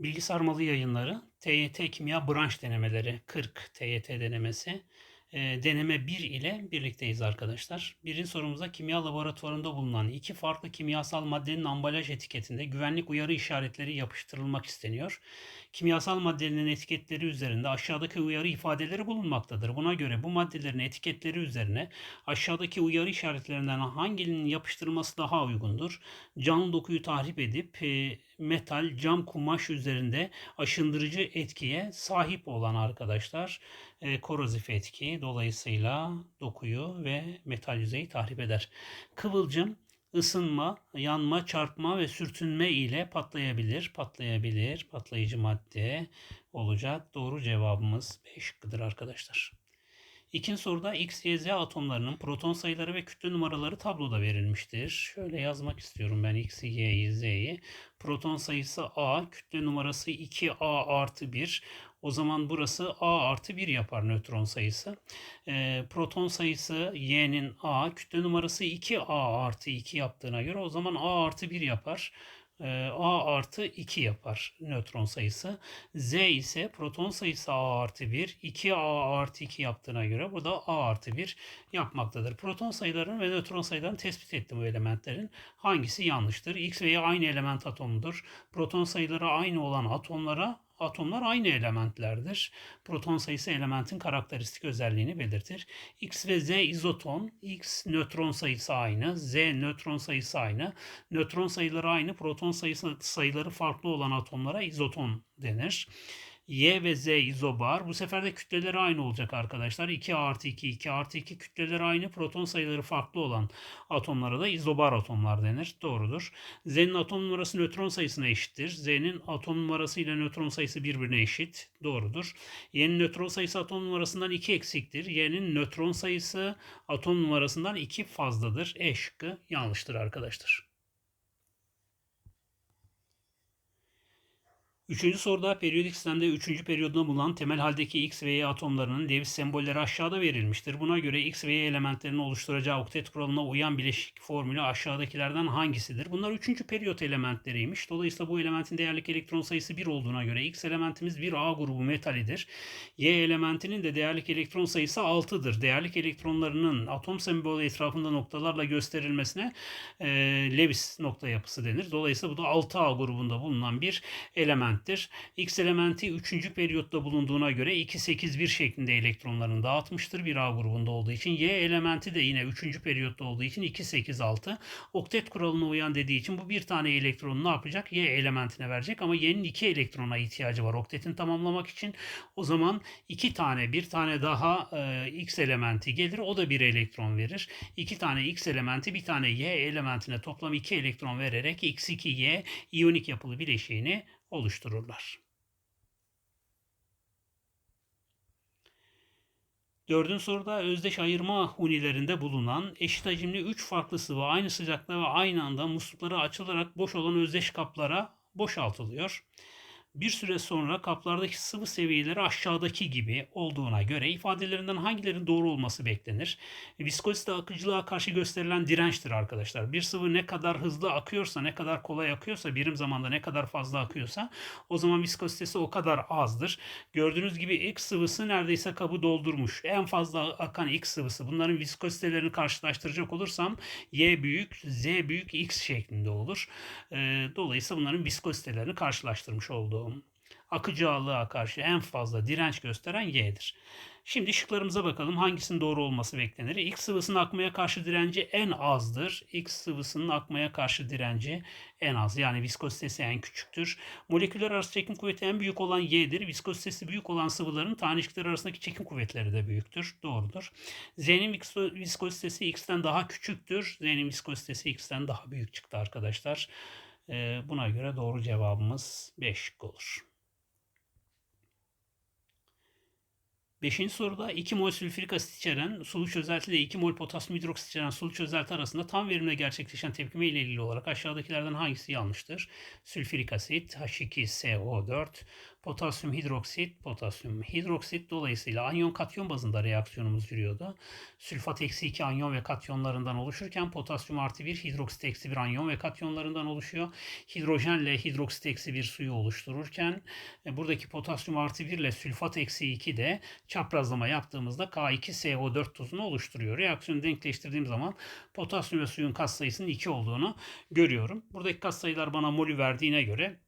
Bilgi Sarmalı Yayınları TYT Kimya Branş Denemeleri 40 TYT denemesi. E, deneme 1 ile birlikteyiz arkadaşlar. Birinci sorumuzda kimya laboratuvarında bulunan iki farklı kimyasal maddenin ambalaj etiketinde güvenlik uyarı işaretleri yapıştırılmak isteniyor. Kimyasal maddelerin etiketleri üzerinde aşağıdaki uyarı ifadeleri bulunmaktadır. Buna göre bu maddelerin etiketleri üzerine aşağıdaki uyarı işaretlerinden hanginin yapıştırılması daha uygundur? Canlı dokuyu tahrip edip e, metal, cam, kumaş üzerinde aşındırıcı etkiye sahip olan arkadaşlar e, korozif etki dolayısıyla dokuyu ve metal yüzeyi tahrip eder. Kıvılcım ısınma, yanma, çarpma ve sürtünme ile patlayabilir. Patlayabilir. Patlayıcı madde olacak. Doğru cevabımız B şıkkıdır arkadaşlar. İkinci soruda X, Y, Z atomlarının proton sayıları ve kütle numaraları tabloda verilmiştir. Şöyle yazmak istiyorum ben X'i, Y'yi, Z'yi. Proton sayısı A, kütle numarası 2A artı 1. O zaman burası A artı 1 yapar nötron sayısı. E, proton sayısı Y'nin A, kütle numarası 2A artı 2 yaptığına göre o zaman A artı 1 yapar. A artı 2 yapar nötron sayısı. Z ise proton sayısı A artı 1, 2A artı 2 yaptığına göre bu da A artı 1 yapmaktadır. Proton sayılarını ve nötron sayılarını tespit ettim bu elementlerin. Hangisi yanlıştır? X ve Y aynı element atomudur. Proton sayıları aynı olan atomlara atomlar aynı elementlerdir. Proton sayısı elementin karakteristik özelliğini belirtir. X ve Z izoton, X nötron sayısı aynı, Z nötron sayısı aynı. Nötron sayıları aynı, proton sayısı sayıları farklı olan atomlara izoton denir. Y ve Z izobar. Bu sefer de kütleleri aynı olacak arkadaşlar. 2 artı 2, 2 artı 2 kütleleri aynı. Proton sayıları farklı olan atomlara da izobar atomlar denir. Doğrudur. Z'nin atom numarası nötron sayısına eşittir. Z'nin atom numarası ile nötron sayısı birbirine eşit. Doğrudur. Y'nin nötron sayısı atom numarasından 2 eksiktir. Y'nin nötron sayısı atom numarasından 2 fazladır. E şıkkı yanlıştır arkadaşlar. Üçüncü soruda periyodik sistemde üçüncü periyodunda bulunan temel haldeki X ve Y atomlarının Lewis sembolleri aşağıda verilmiştir. Buna göre X ve Y elementlerinin oluşturacağı oktet kuralına uyan bileşik formülü aşağıdakilerden hangisidir? Bunlar üçüncü periyot elementleriymiş. Dolayısıyla bu elementin değerlik elektron sayısı 1 olduğuna göre X elementimiz bir A grubu metalidir. Y elementinin de değerlik elektron sayısı 6'dır. Değerlik elektronlarının atom sembolü etrafında noktalarla gösterilmesine e, Lewis nokta yapısı denir. Dolayısıyla bu da 6A grubunda bulunan bir element elementtir. X elementi 3. periyotta bulunduğuna göre 2-8-1 şeklinde elektronlarını dağıtmıştır bir A grubunda olduğu için. Y elementi de yine 3. periyotta olduğu için 2-8-6. Oktet kuralına uyan dediği için bu bir tane elektronu ne yapacak? Y elementine verecek ama Y'nin 2 elektrona ihtiyacı var oktetin tamamlamak için. O zaman 2 tane bir tane daha e, X elementi gelir. O da bir elektron verir. 2 tane X elementi bir tane Y elementine toplam 2 elektron vererek X2Y iyonik yapılı bileşiğini oluştururlar. Dördüncü soruda özdeş ayırma hunilerinde bulunan eşit hacimli 3 farklı sıvı aynı sıcaklıkta ve aynı anda muslukları açılarak boş olan özdeş kaplara boşaltılıyor. Bir süre sonra kaplardaki sıvı seviyeleri aşağıdaki gibi olduğuna göre ifadelerinden hangilerinin doğru olması beklenir? Viskozite akıcılığa karşı gösterilen dirençtir arkadaşlar. Bir sıvı ne kadar hızlı akıyorsa, ne kadar kolay akıyorsa, birim zamanda ne kadar fazla akıyorsa o zaman viskozitesi o kadar azdır. Gördüğünüz gibi X sıvısı neredeyse kabı doldurmuş. En fazla akan X sıvısı. Bunların viskozitelerini karşılaştıracak olursam Y büyük, Z büyük X şeklinde olur. Dolayısıyla bunların viskozitelerini karşılaştırmış olduğum akıcı karşı en fazla direnç gösteren Y'dir. Şimdi şıklarımıza bakalım hangisinin doğru olması beklenir. X sıvısının akmaya karşı direnci en azdır. X sıvısının akmaya karşı direnci en az. Yani viskozitesi en küçüktür. Moleküller arası çekim kuvveti en büyük olan Y'dir. Viskozitesi büyük olan sıvıların tanecikler arasındaki çekim kuvvetleri de büyüktür. Doğrudur. Z'nin viskozitesi X'ten daha küçüktür. Z'nin viskozitesi X'ten daha büyük çıktı arkadaşlar. Buna göre doğru cevabımız 5 olur. Beşinci soruda 2 mol sülfürik asit içeren sulu çözelti ile 2 mol potasyum hidroksit içeren sulu çözelti arasında tam verimle gerçekleşen tepkime ile ilgili olarak aşağıdakilerden hangisi yanlıştır? Sülfürik asit H2SO4, Potasyum hidroksit, potasyum hidroksit dolayısıyla anyon katyon bazında reaksiyonumuz yürüyordu. Sülfat eksi 2 anyon ve katyonlarından oluşurken potasyum artı 1 hidroksit eksi 1 anyon ve katyonlarından oluşuyor. Hidrojenle hidroksit eksi 1 suyu oluştururken e, buradaki potasyum artı 1 ile sülfat eksi 2 de çaprazlama yaptığımızda K2SO4 tuzunu oluşturuyor. Reaksiyonu denkleştirdiğim zaman potasyum ve suyun katsayısının 2 olduğunu görüyorum. Buradaki katsayılar bana molü verdiğine göre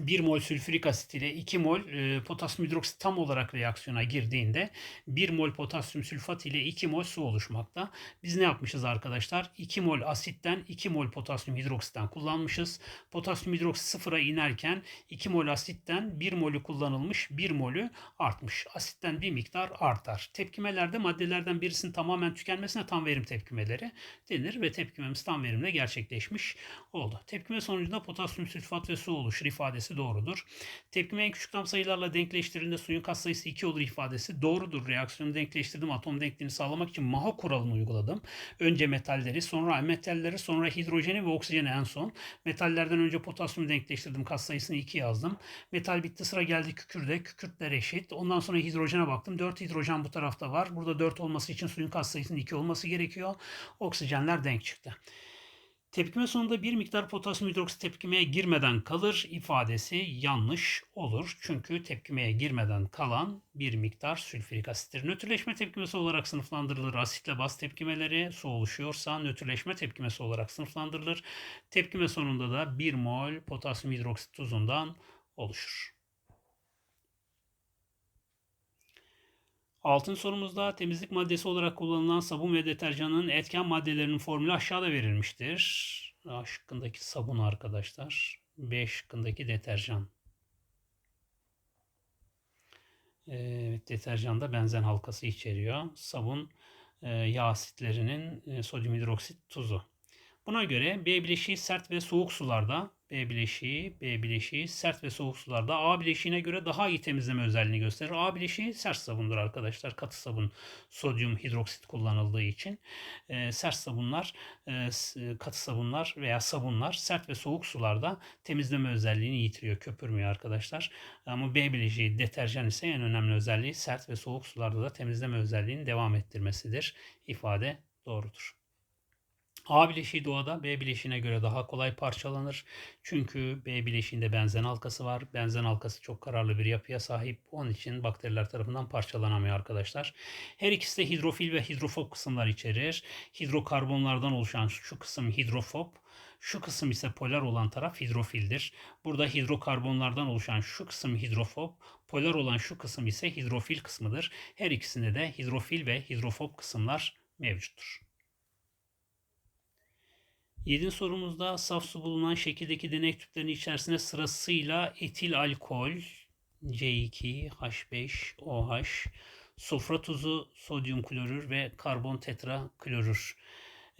1 mol sülfürik asit ile 2 mol e, potasyum hidroksit tam olarak reaksiyona girdiğinde 1 mol potasyum sülfat ile 2 mol su oluşmakta. Biz ne yapmışız arkadaşlar? 2 mol asitten 2 mol potasyum hidroksitten kullanmışız. Potasyum hidroksit sıfıra inerken 2 mol asitten 1 molü kullanılmış 1 molü artmış. Asitten bir miktar artar. Tepkimelerde maddelerden birisinin tamamen tükenmesine tam verim tepkimeleri denir ve tepkimemiz tam verimle gerçekleşmiş oldu. Tepkime sonucunda potasyum sülfat ve su oluşur ifadesi doğrudur. Tepkime en küçük tam sayılarla denkleştirildiğinde suyun katsayısı 2 olur ifadesi doğrudur. Reaksiyonu denkleştirdim. Atom denkliğini sağlamak için Maho kuralını uyguladım. Önce metalleri, sonra metalleri, sonra hidrojeni ve oksijeni en son. Metallerden önce potasyumu denkleştirdim. Katsayısını 2 yazdım. Metal bitti sıra geldi kükürde. Kükürtler eşit. Ondan sonra hidrojene baktım. 4 hidrojen bu tarafta var. Burada 4 olması için suyun katsayısının 2 olması gerekiyor. Oksijenler denk çıktı. Tepkime sonunda bir miktar potasyum hidroksit tepkimeye girmeden kalır ifadesi yanlış olur. Çünkü tepkimeye girmeden kalan bir miktar sülfürik asittir. Nötrleşme tepkimesi olarak sınıflandırılır. Asitle baz tepkimeleri su oluşuyorsa nötrleşme tepkimesi olarak sınıflandırılır. Tepkime sonunda da 1 mol potasyum hidroksit tuzundan oluşur. Altın sorumuzda temizlik maddesi olarak kullanılan sabun ve deterjanın etken maddelerinin formülü aşağıda verilmiştir. A şıkkındaki sabun arkadaşlar. B şıkkındaki deterjan. Evet, deterjan da benzen halkası içeriyor. Sabun e, yağ asitlerinin e, sodyum hidroksit tuzu. Buna göre B bileşiği sert ve soğuk sularda B bileşiği, B bileşiği sert ve soğuk sularda A bileşiğine göre daha iyi temizleme özelliğini gösterir. A bileşiği sert sabundur arkadaşlar. Katı sabun sodyum hidroksit kullanıldığı için e, sert sabunlar, e, katı sabunlar veya sabunlar sert ve soğuk sularda temizleme özelliğini yitiriyor, köpürmüyor arkadaşlar. Ama B bileşiği deterjan ise en önemli özelliği sert ve soğuk sularda da temizleme özelliğini devam ettirmesidir. İfade doğrudur. A bileşiği doğada B bileşiğine göre daha kolay parçalanır. Çünkü B bileşiğinde benzen halkası var. Benzen halkası çok kararlı bir yapıya sahip. Onun için bakteriler tarafından parçalanamıyor arkadaşlar. Her ikisi de hidrofil ve hidrofob kısımlar içerir. Hidrokarbonlardan oluşan şu kısım hidrofob. Şu kısım ise polar olan taraf hidrofildir. Burada hidrokarbonlardan oluşan şu kısım hidrofob, polar olan şu kısım ise hidrofil kısmıdır. Her ikisinde de hidrofil ve hidrofob kısımlar mevcuttur. 7. sorumuzda saf su bulunan şekildeki deney tüplerinin içerisinde sırasıyla etil alkol, C2, H5, OH, sofra tuzu, sodyum klorür ve karbon tetra klorür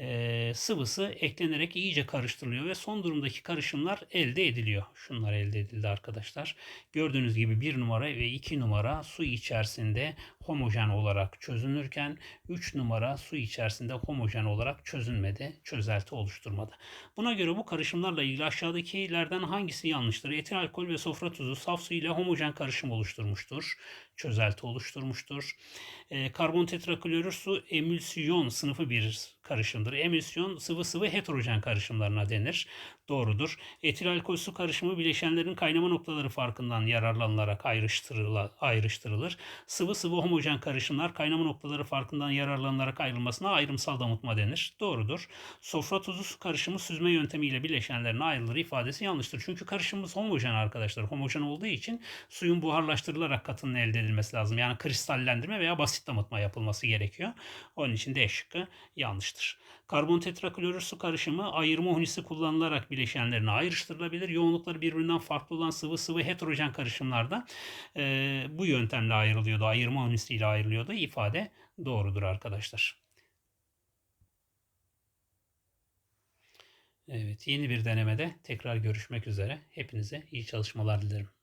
e, sıvısı eklenerek iyice karıştırılıyor ve son durumdaki karışımlar elde ediliyor. Şunlar elde edildi arkadaşlar. Gördüğünüz gibi 1 numara ve 2 numara su içerisinde homojen olarak çözünürken 3 numara su içerisinde homojen olarak çözünmedi, çözelti oluşturmadı. Buna göre bu karışımlarla ilgili aşağıdakilerden hangisi yanlıştır? Etil alkol ve sofra tuzu saf su ile homojen karışım oluşturmuştur çözelti oluşturmuştur. E, karbon tetraklorür su emülsiyon sınıfı bir karışımdır. Emülsiyon sıvı sıvı heterojen karışımlarına denir. Doğrudur. Etil alkol su karışımı bileşenlerin kaynama noktaları farkından yararlanılarak ayrıştırılır. Sıvı sıvı homojen karışımlar kaynama noktaları farkından yararlanılarak ayrılmasına ayrımsal damıtma denir. Doğrudur. Sofra tuzu su karışımı süzme yöntemiyle bileşenlerin ayrılır ifadesi yanlıştır. Çünkü karışımımız homojen arkadaşlar. Homojen olduğu için suyun buharlaştırılarak katının elde edilmesi lazım. Yani kristallendirme veya basit damıtma yapılması gerekiyor. Onun için D şıkkı yanlıştır. Karbon tetraklorür su karışımı ayırma hunisi kullanılarak bileşenlerine ayrıştırılabilir. Yoğunlukları birbirinden farklı olan sıvı sıvı heterojen karışımlarda e, bu yöntemle ayrılıyordu. Ayırma hunisiyle ayrılıyordu. İfade doğrudur arkadaşlar. Evet, yeni bir denemede tekrar görüşmek üzere. Hepinize iyi çalışmalar dilerim.